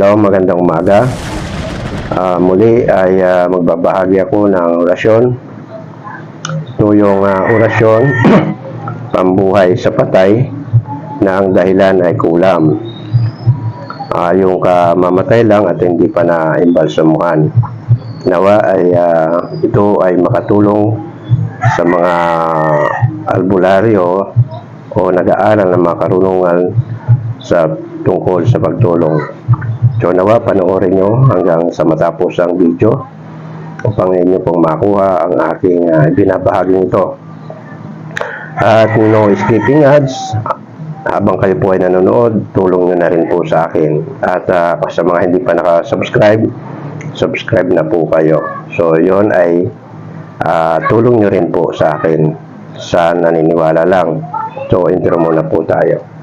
Hello, magandang umaga. Ah, muli ay ah, magbabahagi ako ng orasyon. Ito yung ah, orasyon pambuhay sa patay na ang dahilan ay kulam. Ah, yung kamamatay lang at hindi pa na imbalsamuhan. Nawa ay ah, ito ay makatulong sa mga albularyo o nag-aaral ng mga karunungan sa tungkol sa pagtulong. So nawa panoorin nyo hanggang sa matapos ang video upang inyo pong makuha ang aking uh, binabahaging ito. At no skipping ads, habang kayo po ay nanonood, tulong nyo na rin po sa akin. At ah, sa mga hindi pa nakasubscribe, subscribe na po kayo. So yon ay ah, tulong nyo rin po sa akin sa naniniwala lang. So intro muna po tayo.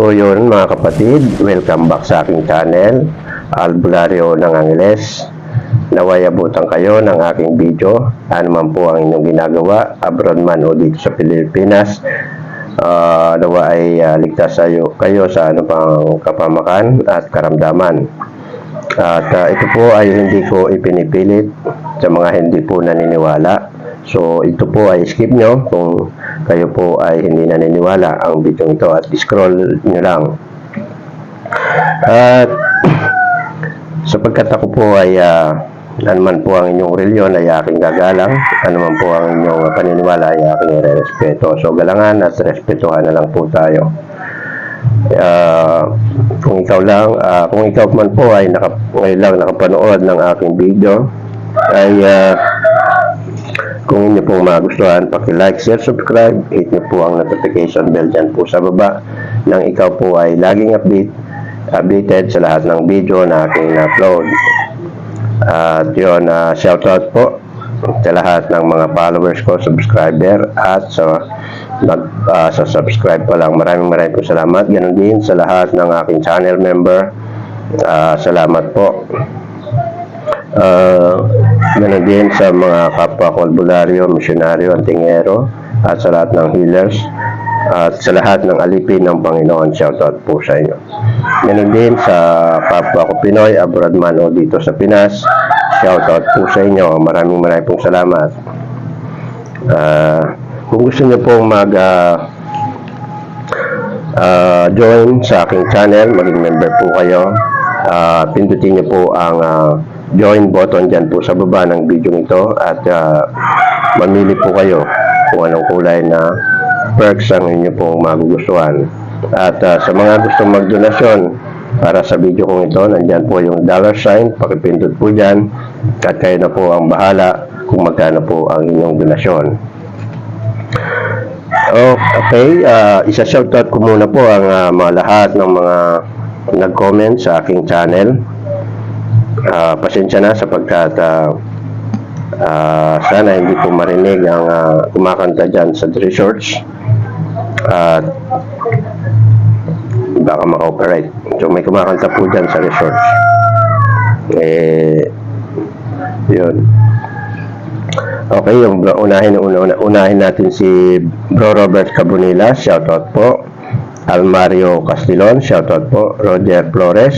So yun mga kapatid, welcome back sa aking channel, Albularyo ng Angeles. Naway abutan kayo ng aking video, ano man po ang inyong ginagawa, abroad man o dito sa Pilipinas. Ah, nawa ay ah, ligtas kayo, kayo sa ano pang kapamakan at karamdaman. At ah, ito po ay hindi ko ipinipilit sa mga hindi po naniniwala. So ito po ay skip nyo kung kayo po ay hindi naniniwala ang video ito at scroll nyo lang. At sapagkat ako po ay uh, ano man po ang inyong reliyon ay aking gagalang, ano man po ang inyong paniniwala ay aking respeto. So galangan at respetuhan na lang po tayo. Ah, kung ikaw lang, ah, kung ikaw man po ay naka, ngayon lang nakapanood ng aking video, ay ah, kung inyo pong magustuhan, paki-like, share, subscribe, hit nyo po ang notification bell dyan po sa baba nang ikaw po ay laging update, updated sa lahat ng video na aking upload. At yun, uh, shoutout po sa lahat ng mga followers ko, subscriber at sa nag ah, sa subscribe pa lang. Maraming maraming po salamat. Ganon din sa lahat ng aking channel member. Ah, salamat po. Uh, ganun din sa mga kapwa ko albularyo, misyonaryo, antingero, at sa lahat ng healers, at sa lahat ng alipin ng Panginoon, shoutout po sa inyo. Ganun din sa kapwa ko Pinoy, abroad man o dito sa Pinas, shoutout po sa inyo. Maraming maraming pong salamat. Ah, kung gusto niyo pong mag ah, ah, join sa aking channel, maging member po kayo. Ah, pindutin niyo po ang ah, join button dyan po sa baba ng video nito at ah, mamili po kayo kung anong kulay na perks ang inyo pong magugustuhan. At ah, sa mga gustong magdonasyon para sa video kong ito, nandyan po yung dollar sign, pakipindot po dyan at kayo na po ang bahala kung magkano po ang inyong donasyon. Okay, uh, isa-shoutout ko muna po ang ah, mga lahat ng mga nag-comment sa aking channel. Ah, pasensya na sapagkat ah, ah, sana hindi po marinig ang ah, kumakanta dyan sa resorts. At baka ma-copyright. So may kumakanta po dyan sa resorts. Eh, yun. Okay, yung unahin, una, una- unahin natin si Bro Robert Cabonilla, shoutout po. Almario Castilon, shoutout po. Roger Flores,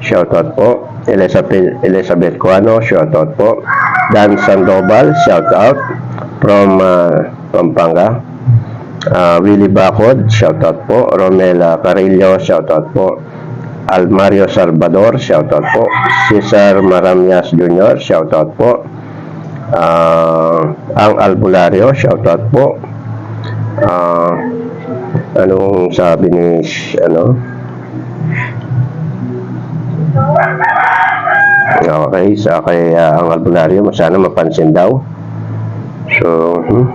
shoutout po. Elizabeth, Elizabeth Cuano, shoutout po. Dan Sandoval, shoutout from uh, Pampanga. Uh, Willie Bacod, shoutout po. Romela Carillo, shoutout po. Almario Salvador, shoutout po. Cesar Maramias Jr., shoutout po. Ah, ang albularyo, shoutout po. Ah, anong sabi ni ano? Okay, sa kay ah, ang albularyo, sana mapansin daw. So, hmm.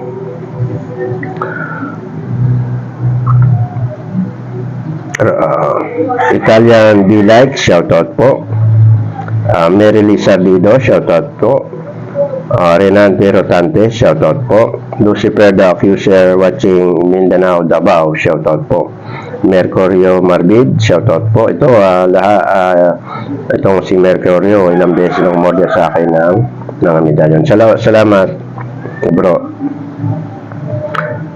Ah, Italian Like, shoutout po. Ah, Mary Lisa Lido, shoutout po. Uh, Renante Rotante, shoutout po. Lucifer Accuser watching Mindanao, Davao, shoutout po. Mercurio Marbid, shoutout po. Ito, ah, lahat, ah, itong si Mercurio, ilang beses nang umorder sa akin ng, ng medalyon. Sala- salamat, bro.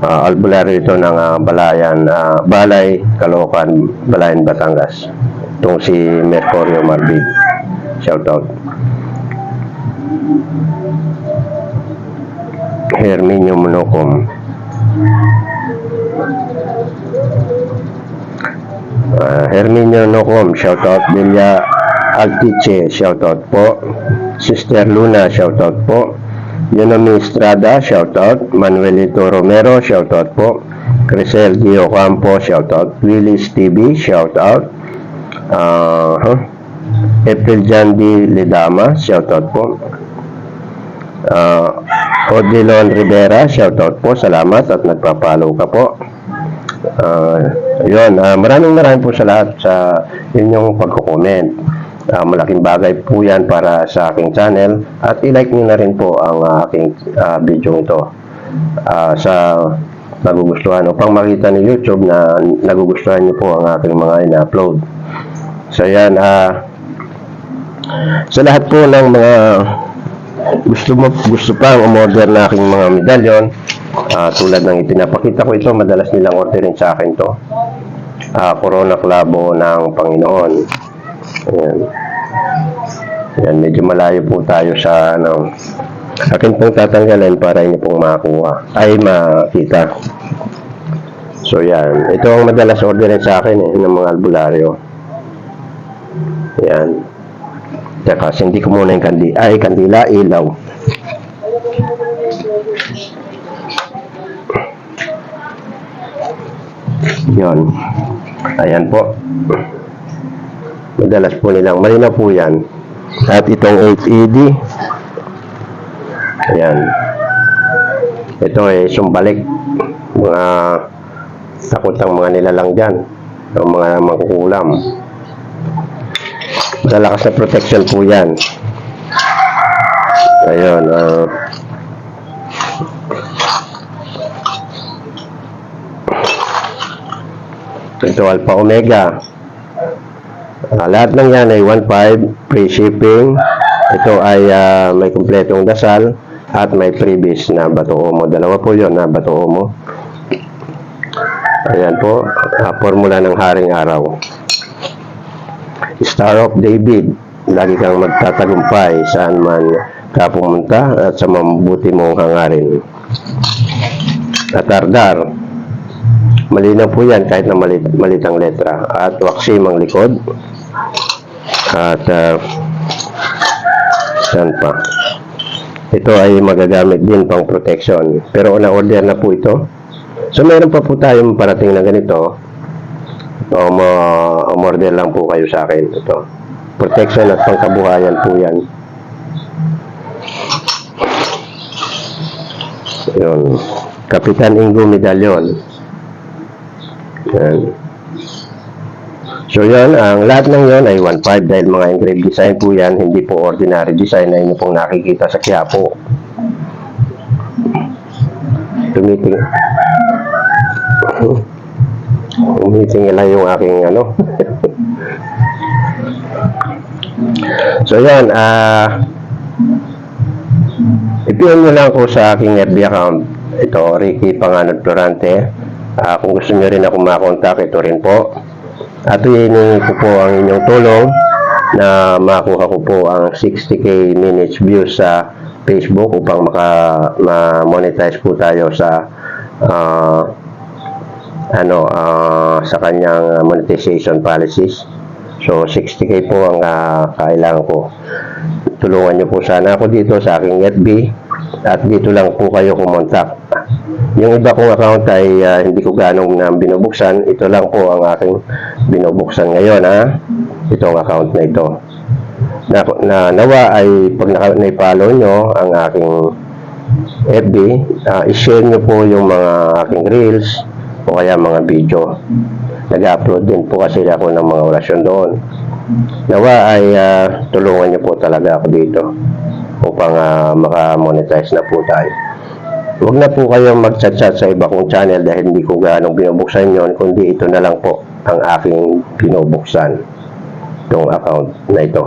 Ah, albularyo ito ng ah, Balayan, ah, Balay, Caloocan, Balayan, Batangas. Itong si Mercurio Marbid. Shoutout. Herminio Monocom. Uh, Herminio Nocom, shoutout. Delia Altiche, shoutout po. Sister Luna, shoutout po. Yonomi Estrada, shoutout. Manuelito Romero, shoutout po. Crisel Gio Campo, shoutout. Willis TV, shoutout. Uh, huh? April Jandy Lidama, shoutout po. Uh, Odilon Rivera, shoutout po. Salamat at nagpa-follow ka po. Uh, yun, ah, maraming maraming po sa lahat sa inyong pagko-comment. Ah, malaking bagay po yan para sa aking channel at i-like nyo na rin po ang ah, aking ah, video ito Ah, sa nagugustuhan upang makita ni YouTube na nagugustuhan nyo po ang aking mga ina-upload. So yan, ah, sa lahat po ng mga gusto mo gusto pa umorder na aking mga medalyon. Ah, tulad ng ipinapakita ko ito madalas nilang orderin sa akin to. Ah, Corona Clavo ng Panginoon. Ayan. Ayan medyo malayo po tayo sa ano akin pong tatanggalin para inyo pong makakuha ay makita. So yan ito ang madalas orderin sa akin eh ng mga albularyo. Yan Teka, hindi ko muna yung kandi ay kandila, ilaw. Yon. Ayan po. Madalas po nilang, malinaw po yan. At itong HED, ayan. Ito ay sumbalik. Mga takot ang mga nilalang dyan. Ang mga makukulam. Malalakas na protection po yan. Ayun. ah. ito Alpha Omega. Ah, lahat ng yan ay 1.5 free shipping. Ito ay ah, may kumpletong dasal at may freebies na bato mo. Dalawa po yon na bato mo. Ayan po, ah, formula ng Haring Araw. Star of David, lagi kang magtatagumpay saan man ka pumunta at sa mabuti mong hangarin. At Ardar, malinaw po yan kahit na malit, malit letra. At Waksim ang likod. At uh, saan pa? Ito ay magagamit din pang protection. Pero na-order na po ito. So meron pa po tayong parating na ganito. O umorder lang po kayo sa akin. Ito. Protection at pangkabuhayan po yan. Yun. Kapitan Ingo Medalyon. Yan. So yan, ang lahat ng yon ay 1.5 dahil mga engraved design po yan, hindi po ordinary design na inyo pong nakikita sa Quiapo. Tumiting. Tumiting lang yung aking ano. so yan, ah... i-PM nyo lang ako sa aking FB account. Ito, Ricky Panganod Florante. Ah, kung gusto nyo rin ako makontak, ito rin po. At hinihingi ko po ang inyong tulong na makuha ko po ang 60k minutes views sa Facebook upang maka ma-monetize po tayo sa ah, ano ah, sa kanyang monetization policies. So 60k po ang ah, kailangan ko. Tulungan niyo po sana ako dito sa aking FB at dito lang po kayo kumontak. Yung iba kong account ay ah, hindi ko ganong na binubuksan. Ito lang po ang aking binubuksan ngayon ha. Itong account na ito. Na, na nawa ay pag na-follow nyo ang aking FB, ah, i-share nyo po yung mga aking reels o kaya mga video. Nag-upload din po kasi ako ng mga orasyon doon. Nawa ay ah, tulungan nyo po talaga ako dito upang ah, maka-monetize na po tayo. Huwag na po kayong mag-chat-chat sa iba kong channel dahil hindi ko gaano binubuksan yon kundi ito na lang po ang aking binubuksan itong account na ito.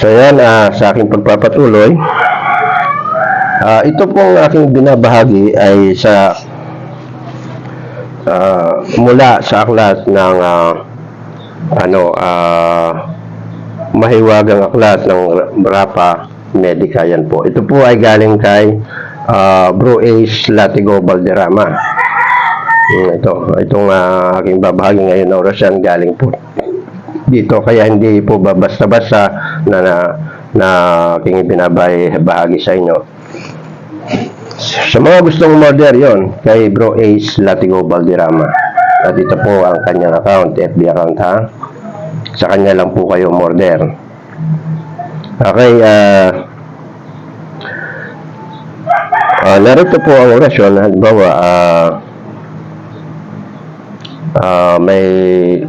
So yan, ah, sa aking pagpapatuloy, ah, ito pong aking binabahagi ay sa ah, mula sa aklat ng ah, ano ah, mahiwagang aklat ng Rapa Medica yan po. Ito po ay galing kay ah, Bro Ace Latigo Valderrama. Yung Ito, itong ah, aking babahagi ngayon na orasyan galing po dito kaya hindi po ba basta-basta na na, na aking binabahagi bahagi sa inyo. Sa mga gustong order yon kay Bro Ace Latigo Valderrama. At ito po ang kanyang account, FB account ha. Sa kanya lang po kayo order. Okay, ah ah, narito po ang orasyon. Halimbawa, ah ah, may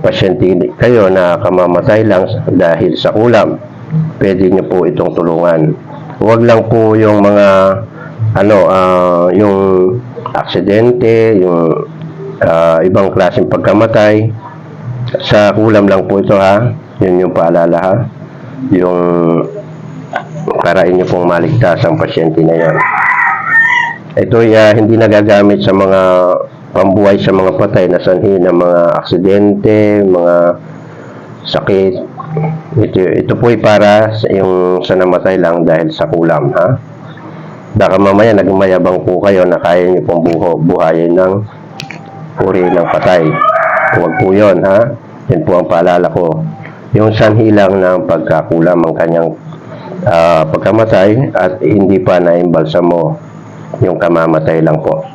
pasyente kayo na kamamatay lang dahil sa kulam. Pwede niyo po itong tulungan. Huwag lang po yung mga ano, ah, yung aksidente, yung ah, ibang klaseng pagkamatay. Sa kulam lang po ito ha. Yun yung paalala ha. Yung para inyo pong maligtas ang pasyente na yan. Ito ah, hindi nagagamit sa mga pambuhay sa mga patay na sanhi ng mga aksidente, mga sakit. Ito, ito po ay para sa yung sa namatay lang dahil sa kulam, ha? Baka mamaya nagmayabang po kayo na kaya niyo pong buho, buhayin ng uri ng patay. Huwag po yun, ha? Yan po ang paalala ko. Yung sanhi lang ng pagkakulam ang kanyang ah, pagkamatay at hindi pa naimbalsa mo yung kamamatay lang po.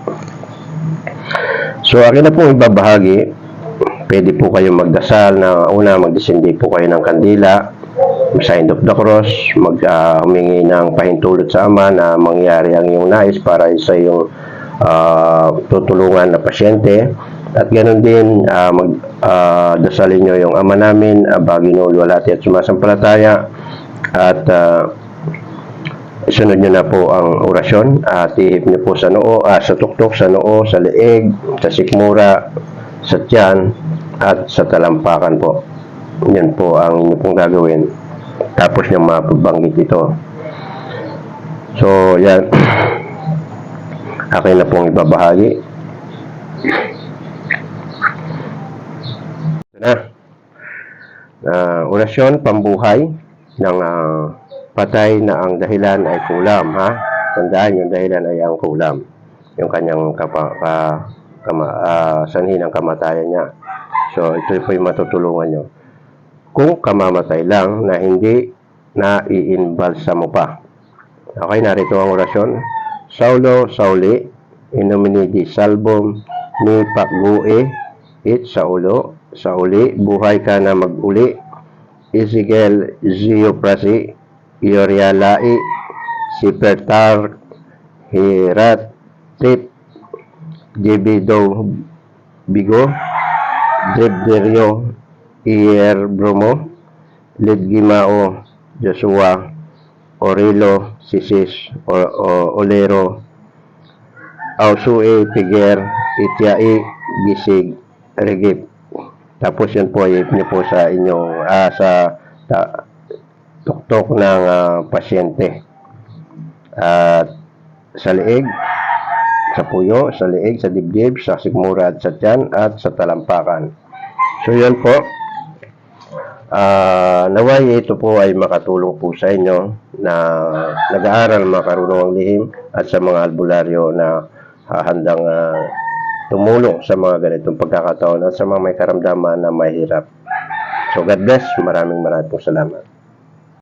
So, akin na po ibabahagi. Pwede po kayong magdasal na una, magdesindi po kayo ng kandila, sign of the cross, mag ah, humingi ng pahintulot sa Ama na mangyari ang iyong nais para sa iyong ah, tutulungan na pasyente. At ganoon din, ah, mag ah, dasalin nyo yung Ama namin, uh, Baginol, Walati at Sumasampalataya. At ah, Isunod nyo na po ang orasyon at ihip nyo po sa noo, ah, sa tuktok, sa noo, sa leeg, sa sikmura, sa tiyan, at sa talampakan po. Yan po ang inyo pong gagawin. Tapos nyo mapabanggit ito. So, yan. Akin na pong ibabahagi. Ito na. Ah, orasyon, pambuhay ng ah, patay na ang dahilan ay kulam, ha? Tandaan yung dahilan ay ang kulam. Yung kanyang kapa, ka, kama, ah, sanhi ng kamatayan niya. So, ito po yung matutulungan nyo. Kung kamamatay lang na hindi na iinbalsa mo pa. Okay, narito ang orasyon. Saulo, Sauli, in nomine di salbum, ni Pakgue, it Saulo, Sauli, buhay ka na mag-uli, Ezekiel Zioprasi, Yorialai, Sipertar, Hirat, Tip, Jebido, Bigo, Debderio, Iyer Bromo, Lidgimao, Joshua, Orilo, Sisis, o, o, Olero, Ausue, Piger, Ityai, Gisig, Regip. Tapos yun po, i niyo po sa inyong, ah, sa ta, tuktok ng ah, pasyente. At sa leeg, sa puyo, sa leeg, sa dibdib, sa sikmura at sa tiyan, at sa talampakan. So yun po. Ah, naway ito po ay makatulong po sa inyo na nag-aaral makarunong ang lihim at sa mga albularyo na ah, handang ah, tumulong sa mga ganitong pagkakataon at sa mga may karamdaman na mahirap. So God bless. Maraming maraming salamat.